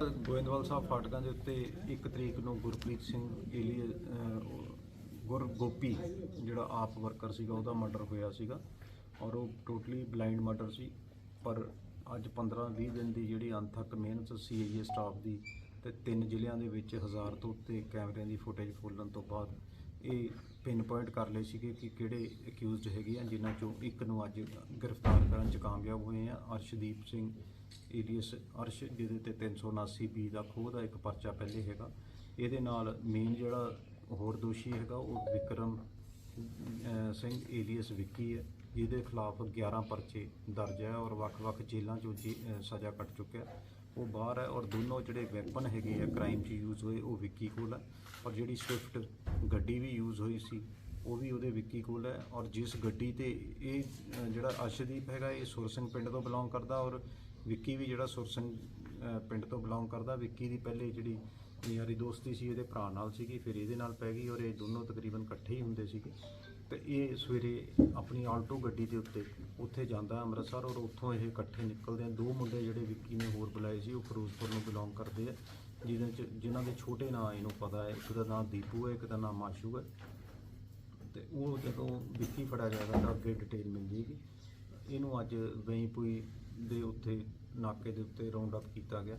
ਗੋਇੰਦਵਾਲ ਸਾਹਿਬ ਫਾਟਕਾਂ ਦੇ ਉੱਤੇ 1 ਤਰੀਕ ਨੂੰ ਗੁਰਪ੍ਰੀਤ ਸਿੰਘ ਏਲੀ ਗੁਰ ਗੋਪੀ ਜਿਹੜਾ ਆਪ ਵਰਕਰ ਸੀਗਾ, ਉਹਦਾ ਮਰਡਰ ਹੋਇਆ ਸੀਗਾ ਔਰ ਉਹ ਟੋਟਲੀ ਬਲਾਈਂਡ ਮਰਡਰ ਸੀ। ਪਰ ਅੱਜ 15-20 ਦਿਨ ਦੀ ਜਿਹੜੀ ਅਣਥੱਕ ਮਿਹਨਤ ਸੀਆਈਏ ਸਟਾਫ ਦੀ ਤੇ ਤਿੰਨ ਜ਼ਿਲ੍ਹਿਆਂ ਦੇ ਵਿੱਚ ਹਜ਼ਾਰ ਤੋਂ ਉੱਤੇ ਕੈਮਰਿਆਂ ਦੀ ਫੁਟੇਜ ਖੋਲਣ ਤੋਂ ਬਾਅਦ ਇਹ ਪਿੰਨ ਪੁਆਇੰਟ ਕਰ ਲਏ ਸੀਗੇ ਕਿ ਕਿਹੜੇ ਅਕਿਊਜ਼ਡ ਹੈਗੇ ਆ, ਜਿਨ੍ਹਾਂ ਚੋਂ ਇੱਕ ਨੂੰ ਅੱਜ ਗ੍ਰਿਫਤਾਰ ਕਰਨ 'ਚ ਕਾਮਯਾਬ ਹੋਏ ਆ। ਅਰਸ਼ਦੀਪ ਸਿੰਘ ਏਲੀਅਸ, ਅਰਸ਼, ਜਿਹਦੇ ਤੇ 379 ਬੀ ਦਾ ਖੋਹ ਦਾ ਇੱਕ ਪਰਚਾ ਪਹਿਲੇ ਹੈਗਾ। ਇਹਦੇ ਨਾਲ ਮੇਨ ਜਿਹੜਾ ਹੋਰ ਦੋਸ਼ੀ ਹੈਗਾ, ਉਹ ਵਿਕਰਮ ਅਹ, ਸਿੰਘ ਏਲੀਅਸ ਵਿੱਕੀ ਹੈ ਜਿਹਦੇ ਖਿਲਾਫ 11 ਪਰਚੇ ਦਰਜ ਹੈ ਔਰ ਵੱਖ-ਵੱਖ ਜੇਲ੍ਹਾਂ 'ਚੋਂ ਜੇ- ਅਹ, ਸਜ਼ਾ ਕੱਟ ਚੁੱਕਿਆ ਉਹ ਬਾਹਰ ਹੈ ਔਰ ਦੋਨੋਂ ਜਿਹੜੇ ਵੈਪਨ ਹੈਗੇ ਆ ਕ੍ਰਾਈਮ 'ਚ ਯੂਜ਼ ਹੋਏ ਉਹ ਵਿੱਕੀ ਕੋਲ ਹੈ। ਔਰ ਜਿਹੜੀ ਸਵਿਫਟ ਗੱਡੀ ਵੀ ਯੂਜ਼ ਹੋਈ ਸੀ ਉਹ ਵੀ ਉਹਦੇ ਵਿੱਕੀ ਕੋਲ ਹੈ। ਔਰ ਜਿਸ ਗੱਡੀ ਤੇ ਇਹ ਅਹ, ਜਿਹੜਾ ਅਰਸ਼ਦੀਪ ਹੈਗਾ ਇਹ ਸੁਰ ਪਿੰਡ ਤੋਂ ਬਿਲੋਂਗ ਕਰਦਾ ਔਰ ਵਿੱਕੀ ਵੀ ਜਿਹੜਾ ਸੁਰ ਅਹ, ਪਿੰਡ ਤੋਂ ਬਿਲੋਂਗ ਕਰਦਾ ਵਿੱਕੀ ਦੀ ਪਹਿਲੇ ਜਿਹੜੀ ਯਾਰੀ ਦੋਸਤੀ ਸੀ, ਇਹਦੇ ਭਰਾ ਨਾਲ ਸੀਗੀ, ਫਿਰ ਇਹਦੇ ਨਾਲ ਪੈ ਗਈ ਔਰ ਇਹ ਦੋਨੋਂ ਤਕਰੀਬਨ ਇਕੱਠੇ ਹੀ ਹੁੰਦੇ ਸੀਗੇ। ਤੇ ਇਹ ਸਵੇਰੇ ਆਪਣੀ ਆਲਟੋ ਗੱਡੀ ਦੇ ਉੱਤੇ ਉੱਥੇ ਜਾਂਦਾ ਅੰਮ੍ਰਿਤਸਰ ਔਰ ਉੱਥੋਂ ਇਹ ਇਕੱਠੇ ਨਿਕਲਦੇ ਆ। ਦੋ ਮੁੰਡੇ ਜਿਹੜੇ ਵਿੱਕੀ ਨੇ ਹੋਰ ਬੁਲਾਏ ਸੀ, ਉਹ ਫਿਰੋਜ਼ਪੁਰ ਨੂੰ ਬਿਲੋਂਗ ਕਰਦੇ ਆ, ਜਿਹਦੇ ਚ, ਜਿਨ੍ਹਾਂ ਦੇ ਛੋਟੇ ਨਾਂ ਇਹਨੂੰ ਪਤਾ ਹੈ। ਇੱਕ ਦਾ ਨਾਮ ਦੀਪੂ ਹੈ, ਇੱਕ ਦਾ ਨਾਮ ਮਾਸ਼ੂ ਹੈ। ਤੇ ਉਹ ਜਦੋਂ ਵਿੱਕੀ ਫੜਿਆ ਜਾਏਗਾ ਤਾਂ ਅੱਗੇ ਡਿਟੇਲ ਮਿਲ ਜੇਗੀ ਇਹਨੂੰ ਅੱਜ ਵਈਪੁਈ ਦੇ ਉੱਤੇ, ਨਾਕੇ ਦੇ ਉੱਤੇ ਰਾਉਂਡ ਅਪ ਕੀਤਾ ਗਿਆ।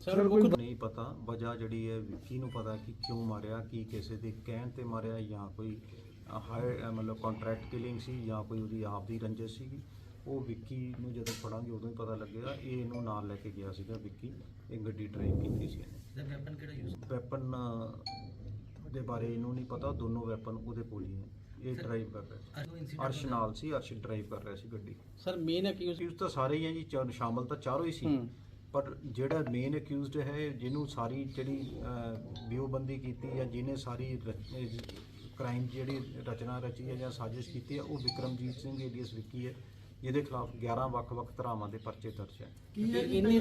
ਸਰ ਕੋਈ ਨਹੀਂ ਪਤਾ ਵਜ੍ਹਾ ਜਿਹੜੀ ਹੈ ਵਿੱਕੀ ਨੂੰ ਪਤਾ ਕਿ ਕਿਉਂ ਮਾਰਿਆ ਕੀ ਕਿਸੇ ਦੇ ਕਹਿਣ ਤੇ ਮਾਰਿਆ ਜਾਂ ਕੋਈ ਹਾਇਰ ਮਤਲਬ ਕੰਟਰੈਕਟ ਕਿਲਿੰਗ ਸੀ ਜਾਂ ਕੋਈ ਉਹਦੀ ਆਪ ਦੀ ਰੰਜਿਸ਼ ਸੀਗੀ। ਉਹ ਵਿੱਕੀ ਨੂੰ ਜਦੋਂ ਫੜਾਂਗੇ ਉਦੋਂ ਹੀ ਪਤਾ ਲੱਗੇਗਾ। ਇਹ ਇਹਨੂੰ ਨਾਲ ਲੈ ਕੇ ਗਿਆ ਸੀਗਾ ਵਿੱਕੀ ਇਹ ਗੱਡੀ ਡਰਾਈਵ ਕੀਤੀ ਸੀ ਇਹਨੇ। ਸਰ ਵੈਪਨ ਕਿਹੜਾ ਯੂਜ਼ ਵੈਪਨ ਦੇ ਬਾਰੇ ਇਹਨੂੰ ਨਹੀਂ ਪਤਾ ਦੋਨੋਂ ਵੈਪਨ ਉਹਦੇ ਕੋਲ ਹੀ ਹੈ। ਇਹ ਡਰਾਈਵ ਕਰ ਰਿਹਾ ਉਹ ਸੀ। ਅਰਸ਼। ਨਾਲ ਸੀ ਅਰਸ਼ ਡਰਾਈਵ ਕਰ ਰਿਹਾ ਸੀ ਗੱਡੀ। ਸਰ ਮੇਨ ਅਕਿਊਜ਼ ਅਕਿਊਜ਼ ਤਾਂ ਸਾਰੇ ਹੀ ਆ ਜੀ ਚਾਰ ਸ਼ਾਮਲ ਤਾਂ ਚਾਰੋਂ ਹੀ ਸੀ। ਹੂੰ। ਪਰ ਜਿਹੜਾ ਮੇਨ ਅਕਿਊਜ਼ਡ ਹੈ ਜਿਹਨੂੰ ਸਾਰੀ ਜਿਹੜੀ ਵਿਊਬੰਦੀ ਕੀਤੀ ਜਾਂ ਜਿਹਨੇ ਸਾਰੀ ਕ੍ਰਾਈਮ ਜਿਹੜੀ ਰਚਨਾ ਰਚੀ ਹੈ ਜਾਂ ਸਾਜ਼ਿਸ਼ ਕੀਤੀ ਹੈ ਉਹ ਵਿਕਰਮਜੀਤ ਸਿੰਘ ਏਲੀਅਸ ਵਿੱਕੀ ਹੈ। ਜਿਹਦੇ ਖਿਲਾਫ 11 ਵੱਖ-ਵੱਖ ਧਾਰਾਵਾਂ ਦੇ ਪਰਚੇ ਦਰਜ ਹੈ। ਇਹਨੇ